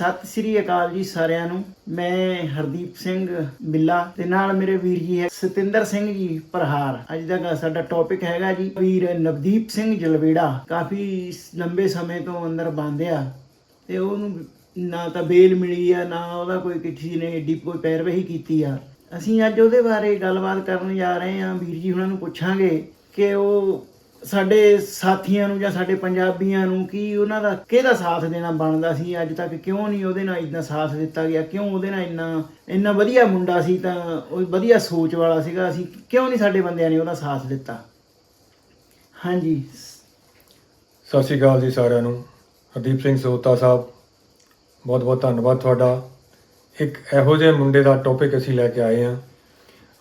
ਸਤਿ ਸ੍ਰੀ ਅਕਾਲ ਜੀ ਸਾਰਿਆਂ ਨੂੰ। ਮੈਂ ਹਰਦੀਪ ਸਿੰਘ ਬਿੱਲਾ ਤੇ ਨਾਲ ਮੇਰੇ ਵੀਰ ਜੀ ਹੈ ਸਤਿੰਦਰ ਸਿੰਘ ਜੀ ਪ੍ਰਹਾਰ। ਅੱਜ ਦਾ ਸਾਡਾ ਟੌਪਿਕ ਹੈਗਾ ਜੀ, ਵੀਰ ਨਵਦੀਪ ਸਿੰਘ ਜਲਵੇੜਾ। ਕਾਫੀ ਲੰਬੇ ਸਮੇਂ ਤੋਂ ਅੰਦਰ ਬੰਦਿਆ ਆ ਤੇ ਉਹਨੂੰ ਨਾ ਤਾਂ ਬੇਲ ਮਿਲੀ ਆ, ਨਾ ਉਹਦਾ ਕੋਈ ਕਿਸੇ ਨੇ ਏਡੀ ਕੋਈ ਪੈਰਵਾਈ ਕੀਤੀ ਆ। ਅਸੀਂ ਅੱਜ ਉਹਦੇ ਬਾਰੇ ਗੱਲਬਾਤ ਕਰਨ ਜਾ ਰਹੇ ਹਾਂ। ਵੀਰ ਜੀ ਉਹਨਾਂ ਨੂੰ ਪੁੱਛਾਂਗੇ ਕਿ ਉਹ ਸਾਡੇ ਸਾਥੀਆਂ ਨੂੰ ਜਾਂ ਸਾਡੇ ਪੰਜਾਬੀਆਂ ਨੂੰ ਕੀ ਉਹਨਾਂ ਦਾ ਕਿਹਦਾ ਸਾਥ ਦੇਣਾ ਬਣਦਾ ਸੀ? ਅੱਜ ਤੱਕ ਕਿਉਂ ਨਹੀਂ ਉਹਦੇ ਨਾਲ ਇੰਨਾ ਸਾਥ ਦਿੱਤਾ ਗਿਆ? ਕਿਉਂ ਉਹਦੇ ਨਾਲ ਇੰਨਾ ਇੰਨਾ ਵਧੀਆ ਮੁੰਡਾ ਸੀ ਤਾਂ ਉਹ ਵਧੀਆ ਸੋਚ ਵਾਲਾ ਸੀਗਾ? ਅਸੀਂ ਕਿਉਂ ਨਹੀਂ ਸਾਡੇ ਬੰਦਿਆਂ ਨੇ ਉਹਦਾ ਸਾਥ ਦਿੱਤਾ? ਹਾਂਜੀ। ਸਤਿ ਸ਼੍ਰੀ ਅਕਾਲ ਜੀ ਸਾਰਿਆਂ ਨੂੰ। ਹਰਦੀਪ ਸਿੰਘ ਸੋਤਾ ਸਾਹਿਬ ਬਹੁਤ ਬਹੁਤ ਧੰਨਵਾਦ ਤੁਹਾਡਾ। ਇੱਕ ਇਹੋ ਜਿਹੇ ਮੁੰਡੇ ਦਾ ਟੌਪਿਕ ਅਸੀਂ ਲੈ ਕੇ ਆਏ ਹਾਂ।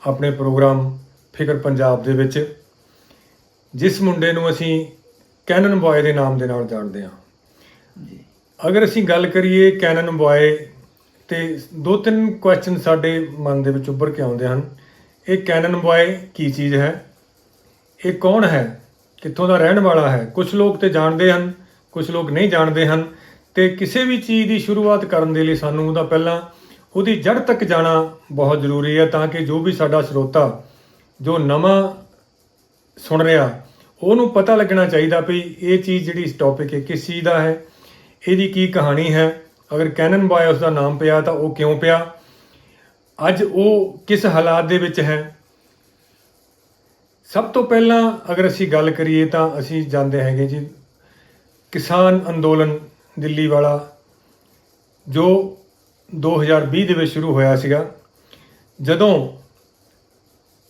ਆਪਣੇ ਪ੍ਰੋਗਰਾਮ ਫਿਕਰ ਪੰਜਾਬ ਦੇ ਵਿੱਚ ਜਿਸ ਮੁੰਡੇ ਨੂੰ ਅਸੀਂ ਕੈਨਨ ਬॉय ਦੇ ਨਾਮ ਦੇ ਨਾਲ ਜਾਣਦੇ ਹਾਂ। ਜੀ। ਅਗਰ ਅਸੀਂ ਗੱਲ ਕਰੀਏ ਕੈਨਨ ਬॉय ਤੇ ਦੋ ਤਿੰਨ ਕੁਐਸਚਨ ਸਾਡੇ ਮਨ ਦੇ ਵਿੱਚ ਉੱਭਰ ਕੇ ਆਉਂਦੇ ਹਨ। ਇਹ ਕੈਨਨ ਬॉय ਕੀ ਚੀਜ਼ ਹੈ? ਇਹ ਕੌਣ ਹੈ? ਕਿੱਥੋਂ ਦਾ ਰਹਿਣ ਵਾਲਾ ਹੈ? ਕੁਝ ਲੋਕ ਤੇ ਜਾਣਦੇ ਹਨ ਕੁਝ ਲੋਕ ਨਹੀਂ ਜਾਣਦੇ ਹਨ। ਤੇ ਕਿਸੇ ਵੀ ਚੀਜ਼ ਦੀ ਸ਼ੁਰੂਆਤ ਕਰਨ ਦੇ ਲਈ ਸਾਨੂੰ ਉਹਦਾ ਪਹਿਲਾਂ ਉਹਦੀ ਜੜ ਤੱਕ ਜਾਣਾ ਬਹੁਤ ਜ਼ਰੂਰੀ ਹੈ ਤਾਂ ਕਿ ਜੋ ਵੀ ਸਾਡਾ ਸਰੋਤਾ ਜੋ ਨਵਾਂ ਸੁਣ ਰਿਹਾ, ਉਹਨੂੰ ਪਤਾ ਲੱਗਣਾ ਚਾਹੀਦਾ ਵੀ ਇਹ ਚੀਜ਼ ਜਿਹੜੀ ਇਸ ਟੌਪਿਕ ਹੈ, ਕਿਸ ਚੀਜ਼ ਦਾ ਹੈ? ਇਹਦੀ ਕੀ ਕਹਾਣੀ ਹੈ? ਅਗਰ ਕੈਨਨ ਬॉय ਉਸ ਦਾ ਨਾਮ ਪਿਆ ਤਾਂ ਉਹ ਕਿਉਂ ਪਿਆ? ਅੱਜ ਉਹ ਕਿਸ ਹਾਲਾਤ ਦੇ ਵਿੱਚ ਹੈ? ਸਭ ਤੋਂ ਪਹਿਲਾਂ ਅਗਰ ਅਸੀਂ ਗੱਲ ਕਰੀਏ ਤਾਂ ਅਸੀਂ ਜਾਣਦੇ ਹੈਗੇ ਜੀ, ਕਿਸਾਨ ਅੰਦੋਲਨ ਦਿੱਲੀ ਵਾਲਾ, ਜੋ 2020 ਦੇ ਵਿੱਚ ਸ਼ੁਰੂ ਹੋਇਆ ਸੀਗਾ, ਜਦੋਂ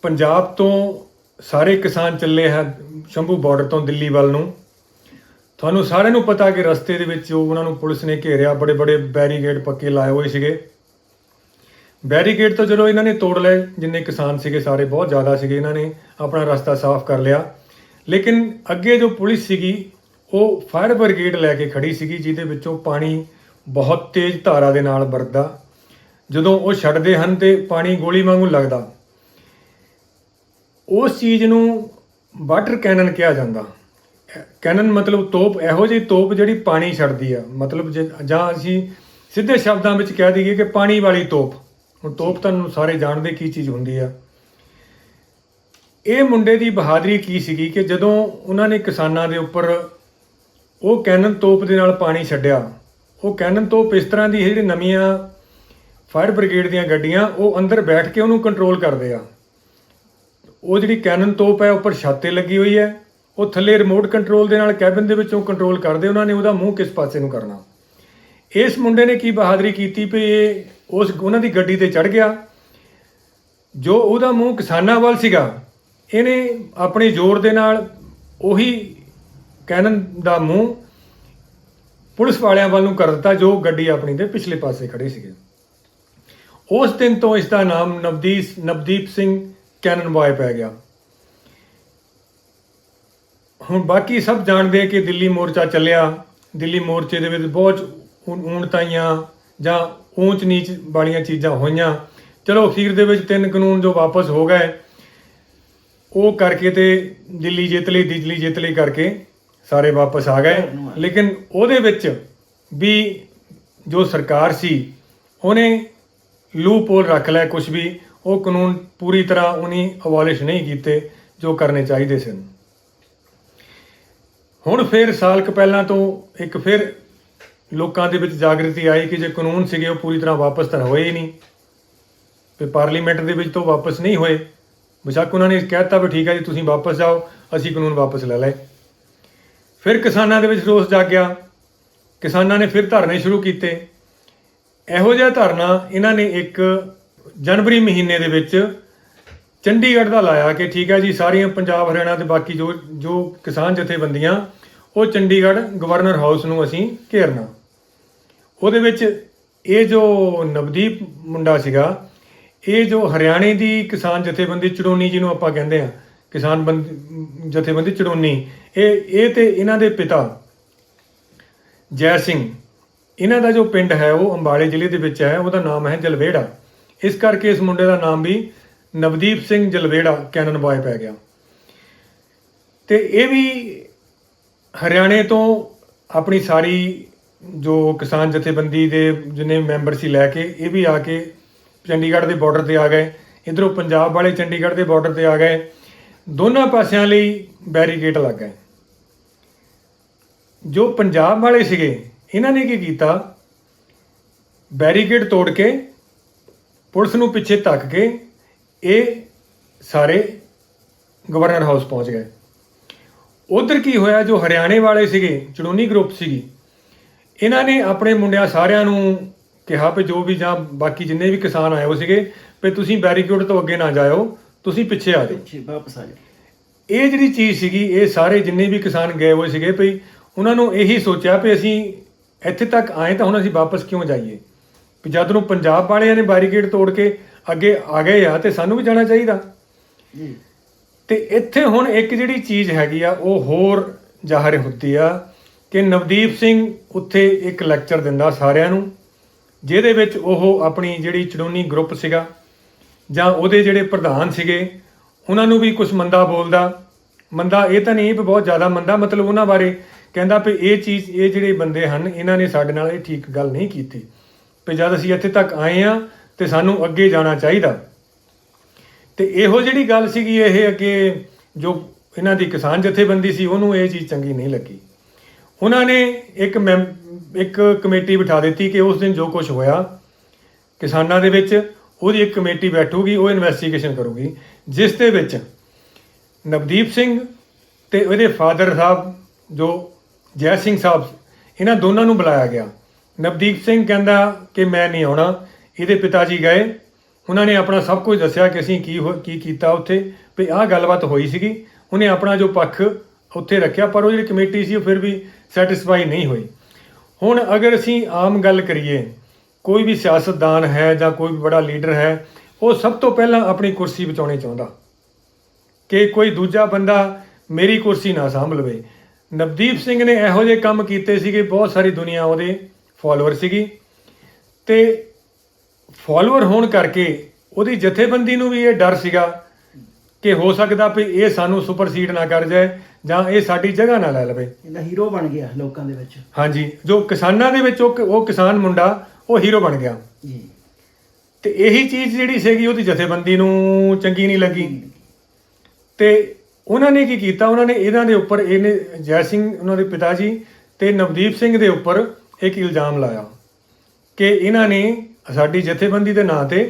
ਪੰਜਾਬ ਤੋਂ ਸਾਰੇ ਕਿਸਾਨ ਚੱਲੇ ਹੈ ਸ਼ੰਭੂ ਬਾਰਡਰ ਤੋਂ ਦਿੱਲੀ ਵੱਲ ਨੂੰ। ਤੁਹਾਨੂੰ ਸਾਰਿਆਂ ਨੂੰ ਪਤਾ ਕਿ ਰਸਤੇ ਦੇ ਵਿੱਚ ਉਹ ਉਹਨਾਂ ਨੂੰ ਪੁਲਿਸ ਨੇ ਘੇਰਿਆ ਬੜੇ ਬੜੇ ਬੈਰੀਗੇਡ ਪੱਕੇ ਲਾਏ ਹੋਏ ਸੀਗੇ। ਬੈਰੀਕੇਡ ਤੋਂ ਜਦੋਂ ਇਹਨਾਂ ਨੇ ਤੋੜ ਲਏ, ਜਿੰਨੇ ਕਿਸਾਨ ਸੀਗੇ ਸਾਰੇ, ਬਹੁਤ ਜ਼ਿਆਦਾ ਸੀਗੇ ਇਹਨਾਂ ਨੇ, ਆਪਣਾ ਰਸਤਾ ਸਾਫ਼ ਕਰ ਲਿਆ। ਲੇਕਿਨ ਅੱਗੇ ਜੋ ਪੁਲਿਸ ਸੀਗੀ, ਉਹ ਫਾਇਰ ਬ੍ਰਿਗੇਡ ਲੈ ਕੇ ਖੜੀ ਸੀਗੀ, ਜਿਹਦੇ ਵਿੱਚੋਂ ਪਾਣੀ ਬਹੁਤ ਤੇਜ਼ ਧਾਰਾ ਦੇ ਨਾਲ ਵਰਦਾ ਜਦੋਂ ਉਹ ਛੱਡਦੇ ਹਨ ਤੇ ਪਾਣੀ ਗੋਲੀ ਵਾਂਗੂ ਲੱਗਦਾ। ਉਸ ਚੀਜ਼ ਨੂੰ ਵਾਟਰ ਕੈਨਨ ਕਿਹਾ ਜਾਂਦਾ। ਕੈਨਨ ਮਤਲਬ ਤੋਪ, ਇਹੋ ਜਿਹੀ ਤੋਪ ਜਿਹੜੀ ਪਾਣੀ ਛੱਡਦੀ ਆ। ਮਤਲਬ ਜੇ- ਜਾਂ ਅਸੀਂ ਸਿੱਧੇ ਸ਼ਬਦਾਂ ਵਿੱਚ ਕਹਿ ਦਈਏ ਕਿ ਪਾਣੀ ਵਾਲੀ ਤੋਪ। ਹੁਣ ਤੋਪ ਤੁਹਾਨੂੰ ਸਾਰੇ ਜਾਣਦੇ ਕੀ ਚੀਜ਼ ਹੁੰਦੀ ਆ। ਇਹ ਮੁੰਡੇ ਦੀ ਬਹਾਦਰੀ ਕੀ ਸੀਗੀ ਕਿ ਜਦੋਂ ਉਹਨਾਂ ਨੇ ਕਿਸਾਨਾਂ ਦੇ ਉੱਪਰ ਉਹ ਕੈਨਨ ਤੋਪ ਦੇ ਨਾਲ ਪਾਣੀ ਛੱਡਿਆ, ਉਹ ਕੈਨਨ ਤੋਪ ਇਸ ਤਰ੍ਹਾਂ ਦੀ ਜਿਹੜੀ ਨਵੀਆਂ ਫਾਇਰ ਬ੍ਰਿਗੇਡ ਦੀਆਂ ਗੱਡੀਆਂ, ਉਹ ਅੰਦਰ ਬੈਠ ਕੇ ਉਹਨੂੰ ਕੰਟਰੋਲ ਕਰਦੇ ਆ। ਉਹ ਜਿਹੜੀ ਕੈਨਨ ਤੋਪ ਹੈ ਉੱਪਰ ਛੱਤ ਤੇ ਲੱਗੀ ਹੋਈ ਹੈ। ਉਹ ਥੱਲੇ ਰਿਮੋਟ ਕੰਟਰੋਲ ਦੇ ਨਾਲ ਕੈਬਨ ਦੇ ਵਿੱਚੋਂ ਕੰਟਰੋਲ ਕਰਦੇ, ਉਹਨਾਂ ਨੇ ਉਹਦਾ ਮੂੰਹ ਕਿਸ ਪਾਸੇ ਨੂੰ ਕਰਨਾ। ਇਸ ਮੁੰਡੇ ਨੇ ਕੀ ਬਹਾਦਰੀ ਕੀਤੀ ਵੀ ਇਹ ਉਸ, ਉਹਨਾਂ ਦੀ ਗੱਡੀ ਤੇ ਚੜ ਗਿਆ। ਜੋ ਉਹਦਾ ਮੂੰਹ ਕਿਸਾਨਾਂ ਵੱਲ ਸੀਗਾ, ਇਹਨੇ ਆਪਣੇ ਜ਼ੋਰ ਦੇ ਨਾਲ ਉਹੀ ਕੈਨਨ ਦਾ ਮੂੰਹ ਪੁਲਿਸ ਵਾਲਿਆਂ ਵੱਲ ਨੂੰ ਕਰ ਦਿੱਤਾ, ਜੋ ਗੱਡੀ ਆਪਣੀ ਦੇ ਪਿਛਲੇ ਪਾਸੇ ਖੜੇ ਸੀਗੇ। ਉਸ ਦਿਨ ਤੋਂ ਇਸ ਦਾ ਨਾਮ ਨਵਦੀਪ ਨਵਦੀਪ ਸਿੰਘ ਕੈਨਨ ਬॉय ਪੈ ਗਿਆ। ਹੁਣ ਬਾਕੀ ਸਭ ਜਾਣਦੇ ਕਿ ਦਿੱਲੀ ਮੋਰਚਾ ਚੱਲਿਆ। ਦਿੱਲੀ ਮੋਰਚੇ ਦੇ ਵਿੱਚ ਬਹੁਤ ਊਣਤਾਈਆਂ ਜਾਂ ਊਂਚ ਨੀਚ ਵਾਲੀਆਂ ਚੀਜ਼ਾਂ ਹੋਈਆਂ। ਚਲੋ ਅਖੀਰ ਦੇ ਵਿੱਚ ਤਿੰਨ ਕਾਨੂੰਨ ਜੋ ਵਾਪਸ ਹੋ ਗਏ, ਉਹ ਕਰਕੇ ਤੇ ਦਿੱਲੀ ਜਿੱਤ ਲਈ, ਦਿੱਲੀ ਜਿੱਤ ਲਈ ਕਰਕੇ ਸਾਰੇ ਵਾਪਸ ਆ ਗਏ। ਲੇਕਿਨ ਉਹਦੇ ਵਿੱਚ ਵੀ ਜੋ ਸਰਕਾਰ ਸੀ, ਉਹਨੇ ਲੂਪਹੋਲ ਰੱਖ ਲਿਆ ਕੁਝ ਵੀ। ਉਹ ਕਾਨੂੰਨ ਪੂਰੀ ਤਰ੍ਹਾਂ ਉਹਨੇ ਅਬੋਲਿਸ਼ ਨਹੀਂ ਕੀਤੇ ਜੋ ਕਰਨੇ ਚਾਹੀਦੇ ਸਨ। ਹੁਣ ਫਿਰ ਸਾਲ ਕੁ ਪਹਿਲਾਂ ਤੋਂ ਇੱਕ ਫਿਰ ਲੋਕਾਂ ਦੇ ਵਿੱਚ ਜਾਗਰਤੀ ਆਈ ਕਿ ਜੇ ਕਾਨੂੰਨ ਸੀਗੇ ਉਹ ਪੂਰੀ ਤਰ੍ਹਾਂ ਵਾਪਸ ਤਾਂ ਹੋਏ ਹੀ ਨਹੀਂ। ਤੇ ਪਾਰਲੀਮੈਂਟ ਦੇ ਵਿੱਚ ਤੋਂ ਵਾਪਸ ਨਹੀਂ ਹੋਏ। ਬੇਸ਼ੱਕ ਉਹਨਾਂ ਨੇ ਕਹਿ ਦਿੱਤਾ ਵੀ ਠੀਕ ਹੈ ਜੀ, ਤੁਸੀਂ ਵਾਪਸ ਜਾਓ, ਅਸੀਂ ਕਾਨੂੰਨ ਵਾਪਸ ਲੈ ਲਏ। ਫਿਰ ਕਿਸਾਨਾਂ ਦੇ ਵਿੱਚ ਰੋਸ ਜਾਗਿਆ। ਕਿਸਾਨਾਂ ਨੇ ਫਿਰ ਧਰਨੇ ਸ਼ੁਰੂ ਕੀਤੇ। ਇਹੋ ਜਿਹਾ ਧਰਨਾ ਇਹਨਾਂ ਨੇ ਇੱਕ ਜਨਵਰੀ ਮਹੀਨੇ ਦੇ ਵਿੱਚ ਚੰਡੀਗੜ੍ਹ ਦਾ ਲਾਇਆ ਕਿ ਠੀਕ ਹੈ ਜੀ, ਸਾਰੀਆਂ ਪੰਜਾਬ, ਹਰਿਆਣਾ ਤੇ ਬਾਕੀ ਜੋ ਜੋ ਕਿਸਾਨ ਜਥੇਬੰਦੀਆਂ, ਉਹ ਚੰਡੀਗੜ੍ਹ ਗਵਰਨਰ ਹਾਊਸ ਨੂੰ ਅਸੀਂ ਘੇਰਨਾ। ਉਹਦੇ ਵਿੱਚ ਇਹ ਜੋ ਨਵਦੀਪ ਮੁੰਡਾ ਸੀਗਾ, ਇਹ ਜੋ ਹਰਿਆਣੇ ਦੀ ਕਿਸਾਨ ਜਥੇਬੰਦੀ ਚੜੋਨੀ ਜਿਹਨੂੰ ਆਪਾਂ ਕਹਿੰਦੇ ਆ ਕਿਸਾਨ ਬੰਦ- ਜਥੇਬੰਦੀ ਚੜੋਨੀ ਇਹ ਇਹ ਤੇ ਇਹਨਾਂ ਦੇ ਪਿਤਾ ਜੈ ਸਿੰਘ, ਇਹਨਾਂ ਦਾ ਜੋ ਪਿੰਡ ਹੈ, ਉਹ ਅੰਬਾਲੇ ਜ਼ਿਲ੍ਹੇ ਦੇ ਵਿੱਚ ਹੈ, ਉਹਦਾ ਨਾਮ ਹੈ ਜਲਵੇੜਾ। ਇਸ ਕਰਕੇ ਇਸ ਮੁੰਡੇ ਦਾ ਨਾਮ ਵੀ ਨਵਦੀਪ ਸਿੰਘ ਜਲਵੇੜਾ, ਕੈਨਨ ਬॉय ਪੈ ਗਿਆ। ਤੇ ਇਹ ਵੀ ਹਰਿਆਣੇ ਤੋਂ ਆਪਣੀ ਸਾਰੀ ਜੋ ਕਿਸਾਨ ਜਥੇਬੰਦੀ ਦੇ ਜਿੰਨੇ ਮੈਂਬਰ ਸੀ ਲੈ ਕੇ, ਇਹ ਵੀ ਆ ਕੇ ਚੰਡੀਗੜ੍ਹ ਦੇ ਬਾਰਡਰ ਤੇ ਆ ਗਏ। ਇਧਰੋਂ ਪੰਜਾਬ ਵਾਲੇ ਚੰਡੀਗੜ੍ਹ ਦੇ ਬਾਰਡਰ ਤੇ ਆ ਗਏ। ਦੋਨਾਂ ਪਾਸਿਆਂ ਲਈ ਬੈਰੀਕੇਡ ਲੱਗ ਗਏ। ਜੋ ਪੰਜਾਬ ਵਾਲੇ ਸੀਗੇ, ਇਹਨਾਂ ਨੇ ਕੀ ਕੀਤਾ? ਬੈਰੀਕੇਡ ਤੋੜ ਕੇ ਪੁਲਿਸ ਨੂੰ ਪਿੱਛੇ ਧੱਕ ਕੇ ਇਹ ਸਾਰੇ ਗਵਰਨਰ ਹਾਊਸ ਪਹੁੰਚ ਗਏ। ਉਧਰ ਕੀ ਹੋਇਆ ਜੋ ਹਰਿਆਣੇ ਵਾਲੇ ਸੀਗੇ ਚੜੂਨੀ ਗਰੁੱਪ ਸੀਗੀ ਇਹਨਾਂ ਨੇ ਆਪਣੇ ਮੁੰਡਿਆਂ ਸਾਰਿਆਂ ਨੂੰ ਕਿਹਾ ਵੀ ਜੋ ਵੀ ਜਾਂ ਬਾਕੀ ਜਿੰਨੇ ਵੀ ਕਿਸਾਨ ਆਏ ਹੋ ਸੀਗੇ ਵੀ ਤੁਸੀਂ ਬੈਰੀਕੇਡ ਤੋਂ ਅੱਗੇ ਨਾ ਜਾਇਓ ਤੁਸੀਂ ਪਿੱਛੇ ਆ ਜਾਓ। ਪਿੱਛੇ ਵਾਪਸ ਆ ਜਾ ਇਹ ਜਿਹੜੀ ਚੀਜ਼ ਸੀਗੀ ਇਹ ਸਾਰੇ ਜਿੰਨੇ ਵੀ ਕਿਸਾਨ ਗਏ ਹੋਏ ਸੀਗੇ ਵੀ ਉਹਨਾਂ ਨੂੰ ਇਹੀ ਸੋਚਿਆ ਵੀ ਅਸੀਂ ਇੱਥੇ ਤੱਕ ਆਏ ਤਾਂ ਹੁਣ ਅਸੀਂ ਵਾਪਸ ਕਿਉਂ ਜਾਈਏ? ਜਦ ਨੂੰ ਪੰਜਾਬ ਵਾਲਿਆਂ ਨੇ ਬੈਰੀਕੇਡ ਤੋੜ ਕੇ ਅੱਗੇ ਆ ਗਏ ਆ ਤੇ ਸਾਨੂੰ ਵੀ ਜਾਣਾ ਚਾਹੀਦਾ। ਜੀ। ਤੇ ਇੱਥੇ ਹੁਣ ਇੱਕ ਜਿਹੜੀ ਚੀਜ਼ ਹੈਗੀ ਆ ਉਹ ਹੋਰ ਜ਼ਾਹਰ ਹੁੰਦੀ ਆ ਕਿ ਨਵਦੀਪ ਸਿੰਘ ਉੱਥੇ ਇੱਕ ਲੈਕਚਰ ਦਿੰਦਾ ਸਾਰਿਆਂ ਨੂੰ ਜਿਹਦੇ ਵਿੱਚ ਉਹ ਆਪਣੀ ਜਿਹੜੀ ਚੜੂਨੀ ਗਰੁੱਪ ਸੀਗਾ ਜਾਂ ਉਹਦੇ ਜਿਹੜੇ ਪ੍ਰਧਾਨ ਸੀਗੇ ਉਹਨਾਂ ਨੂੰ ਵੀ ਕੁਝ ਮੰਦਾ ਬੋਲਦਾ। ਮੰਦਾ ਇਹ ਤਾਂ ਨਹੀਂ ਵੀ ਬਹੁਤ ਜ਼ਿਆਦਾ ਮੰਦਾ ਮਤਲਬ ਉਹਨਾਂ ਬਾਰੇ ਕਹਿੰਦਾ ਵੀ ਇਹ ਚੀਜ਼ ਇਹ ਜਿਹੜੇ ਬੰਦੇ ਹਨ ਇਹਨਾਂ ਨੇ ਸਾਡੇ ਨਾਲ ਇਹ ਠੀਕ ਗੱਲ ਨਹੀਂ ਕੀਤੀ। ਵੀ ਜਦ ਅਸੀਂ ਇੱਥੇ ਤੱਕ ਆਏ ਆ ਤੇ ਸਾਨੂੰ ਅੱਗੇ ਜਾਣਾ ਚਾਹੀਦਾ। ਤੇ ਇਹੋ ਜਿਹੜੀ ਗੱਲ ਸੀਗੀ ਇਹ ਅੱਗੇ ਜੋ ਇਹਨਾਂ ਦੀ ਕਿਸਾਨ ਜਥੇਬੰਦੀ ਸੀ, ਉਹਨੂੰ ਇਹ ਚੀਜ਼ ਚੰਗੀ ਨਹੀਂ ਲੱਗੀ। ਉਹਨਾਂ ਨੇ ਇੱਕ ਮੈਮ- ਇੱਕ ਕਮੇਟੀ ਬਿਠਾ ਦਿੱਤੀ ਕਿ ਉਸ ਦਿਨ ਜੋ ਕੁਝ ਹੋਇਆ, ਕਿਸਾਨਾਂ ਦੇ ਵਿੱਚ ਉਹਦੀ ਇੱਕ ਕਮੇਟੀ ਬੈਠੂਗੀ, ਉਹ ਇਨਵੈਸਟੀਗੇਸ਼ਨ ਕਰੂਗੀ, ਜਿਸ ਦੇ ਵਿੱਚ ਨਵਦੀਪ ਸਿੰਘ ਤੇ ਉਹਦੇ ਫਾਦਰ ਸਾਹਿਬ, ਜੋ ਜੈ ਸਿੰਘ ਸਾਹਿਬ, ਇਹਨਾਂ ਦੋਨਾਂ ਨੂੰ ਬੁਲਾਇਆ ਗਿਆ। ਨਵਦੀਪ ਸਿੰਘ ਕਹਿੰਦਾ ਕਿ ਮੈਂ ਨਹੀਂ ਆਉਣਾ। ਇਹਦੇ ਪਿਤਾ ਜੀ ਗਏ। ਉਹਨਾਂ ਨੇ ਆਪਣਾ ਸਭ ਕੁਝ ਦੱਸਿਆ ਕਿ ਅਸੀਂ ਕੀ ਹੋ- ਕੀ ਕੀਤਾ ਉੱਥੇ। ਵੀ ਆਹ ਗੱਲਬਾਤ ਹੋਈ ਸੀਗੀ। ਉਹਨੇ ਆਪਣਾ ਜੋ ਪੱਖ ਉੱਥੇ ਰੱਖਿਆ, ਪਰ ਉਹ ਜਿਹੜੀ ਕਮੇਟੀ ਸੀ ਉਹ ਫਿਰ ਵੀ ਸੈਟੀਸਫਾਈ ਨਹੀਂ ਹੋਈ। ਹੁਣ ਅਗਰ ਅਸੀਂ ਆਮ ਗੱਲ ਕਰੀਏ, ਕੋਈ ਵੀ ਸਿਆਸਤਦਾਨ ਹੈ ਜਾਂ ਕੋਈ ਵੀ ਬੜਾ ਲੀਡਰ ਹੈ, ਉਹ ਸਭ ਤੋਂ ਪਹਿਲਾਂ ਆਪਣੀ ਕੁਰਸੀ ਬਚਾਉਣੀ ਚਾਹੁੰਦਾ। ਕਿ ਕੋਈ ਦੂਜਾ ਬੰਦਾ ਮੇਰੀ ਕੁਰਸੀ ਨਾ ਸਾਂਭ ਲਵੇ। ਨਵਦੀਪ ਸਿੰਘ ਨੇ ਇਹੋ ਜਿਹੇ ਕੰਮ ਕੀਤੇ ਸੀਗੇ, ਬਹੁਤ ਸਾਰੀ ਦੁਨੀਆ ਉਹਦੇ ਫਾਲੋਅਰ ਸੀਗੀ। ਤੇ ਫਾਲੋਅਰ ਹੋਣ ਕਰਕੇ ਉਹਦੀ ਜਥੇਬੰਦੀ ਨੂੰ ਵੀ ਇਹ ਡਰ ਸੀਗਾ ਕਿ ਹੋ ਸਕਦਾ ਵੀ ਇਹ ਸਾਨੂੰ ਸੁਪਰਸੀਡ ਨਾ ਕਰ ਜਾਏ ਜਾਂ ਇਹ ਸਾਡੀ ਜਗ੍ਹਾ ਨਾ ਲੈ ਲਵੇ। ਇਹਦਾ ਹੀਰੋ ਬਣ ਗਿਆ ਲੋਕਾਂ ਦੇ ਵਿੱਚ। ਹਾਂਜੀ ਜੋ ਕਿਸਾਨਾਂ ਦੇ ਵਿੱਚ ਉਹ ਉਹ ਕਿਸਾਨ ਮੁੰਡਾ ਉਹ ਹੀਰੋ ਬਣ ਗਿਆ। ਜੀ। ਤੇ ਇਹੀ ਚੀਜ਼ ਜਿਹੜੀ ਸੀਗੀ ਉਹਦੀ ਜਥੇਬੰਦੀ ਨੂੰ ਚੰਗੀ ਨਹੀਂ ਲੱਗੀ। ਤੇ ਉਹਨਾਂ ਨੇ ਕੀ ਕੀਤਾ? ਉਹਨਾਂ ਨੇ ਇਹਨਾਂ ਦੇ ਉੱਪਰ ਇਹਨੇ ਜੈ ਸਿੰਘ ਉਹਨਾਂ ਦੇ ਪਿਤਾ ਜੀ ਤੇ ਨਵਦੀਪ ਸਿੰਘ ਦੇ ਉੱਪਰ ਇੱਕ ਇਲਜ਼ਾਮ ਲਾਇਆ ਕਿ ਇਹਨਾਂ ਨੇ ਸਾਡੀ ਜਥੇਬੰਦੀ ਦੇ ਨਾਂ ਤੇ